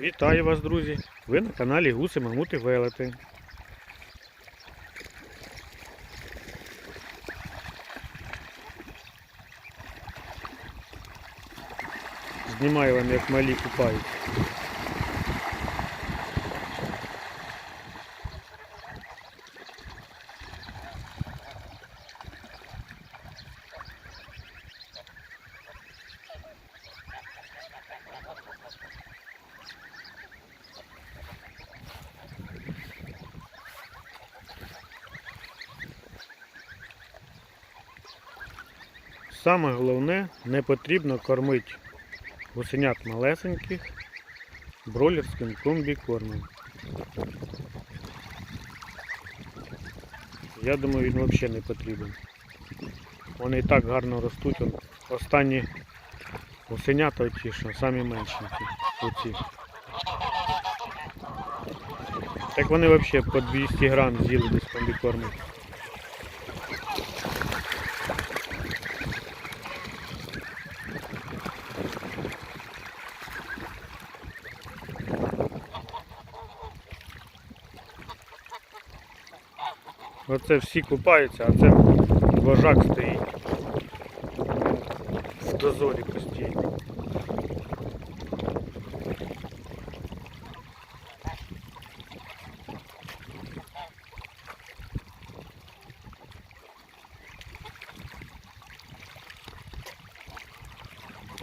Вітаю вас, друзі! Ви на каналі Гуси Мамути Велети. Знімаю вам, як малі купають. Саме головне, не потрібно кормити гусенят малесеньких бролерським комбікормом. Я думаю, він взагалі не потрібен. Вони і так гарно ростуть. Останні гусенята ті, що самі меншенькі. Оці. Так вони взагалі по 200 грам з'їли десь комбікорму. Оце всі купаються, а це вожак стоїть в дозорі постійно.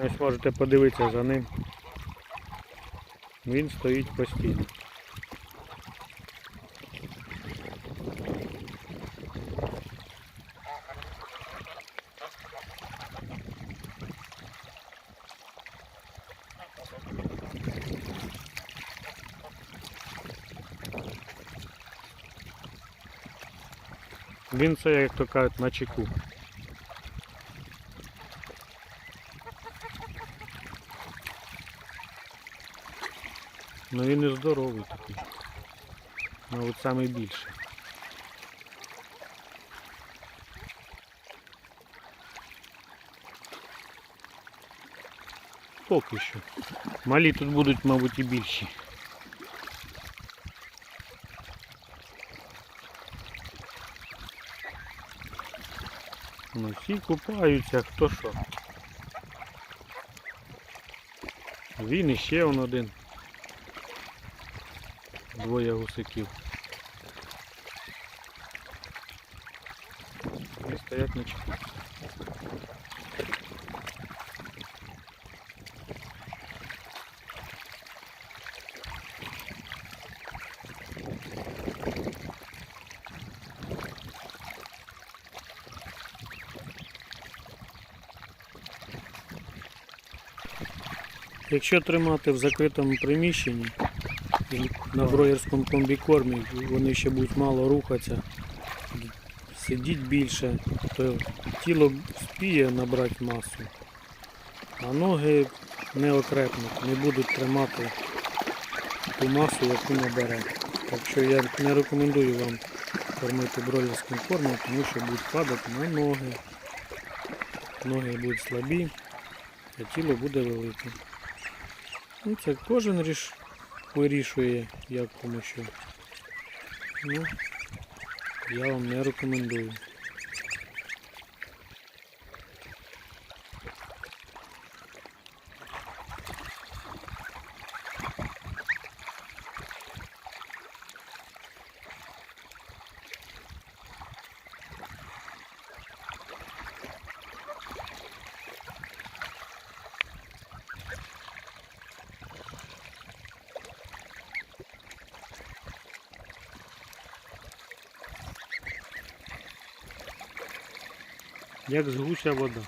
Ось можете подивитися за ним. Він стоїть постійно. Він це, як то кажуть, на чеку. Ну він і здоровий такий. Мабуть, самий більший. Поки що. Малі тут будуть, мабуть, і більші. Ну, всі купаються, хто що. Він іще ще он один. Двоє гусиків. І стоять на чеку. Якщо тримати в закритому приміщенні на броєрському комбікормі, вони ще будуть мало рухатися, сидіть більше, то тіло спіє набрати масу, а ноги не окрепнуть, не будуть тримати ту масу, яку набере. Так що я не рекомендую вам кормити бройлерським кормом, тому що будуть падати на ноги. Ноги будуть слабі, а тіло буде велике. Ну, це кожен ріш... вирішує, як кому що. Ну, я вам не рекомендую. Як з вода.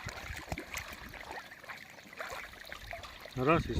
Раз і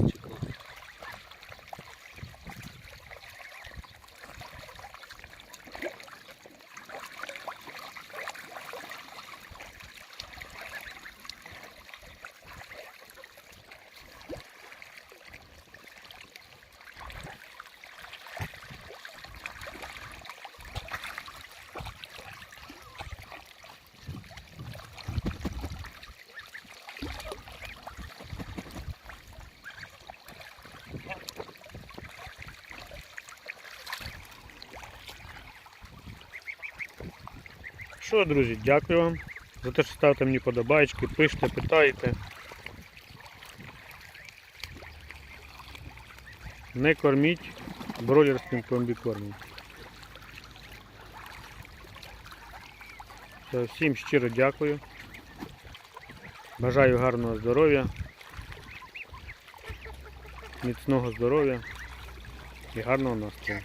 Що, друзі, дякую вам за те, що ставите мені подобайки, пишете, питаєте. Не корміть бройлерським комбікормом. Всім щиро дякую. Бажаю гарного здоров'я, міцного здоров'я і гарного настрою.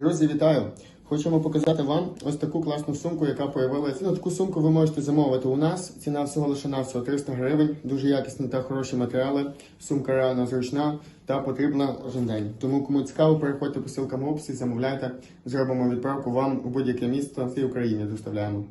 Друзі, вітаю! Хочемо показати вам ось таку класну сумку, яка появилася. Ну, таку сумку ви можете замовити у нас. Ціна всього лише на всього 300 гривень. Дуже якісні та хороші матеріали. Сумка реально зручна та потрібна кожен день. Тому кому цікаво, переходьте по ссылкам в описі, замовляйте. Зробимо відправку вам у будь-яке місто всій Україні доставляємо.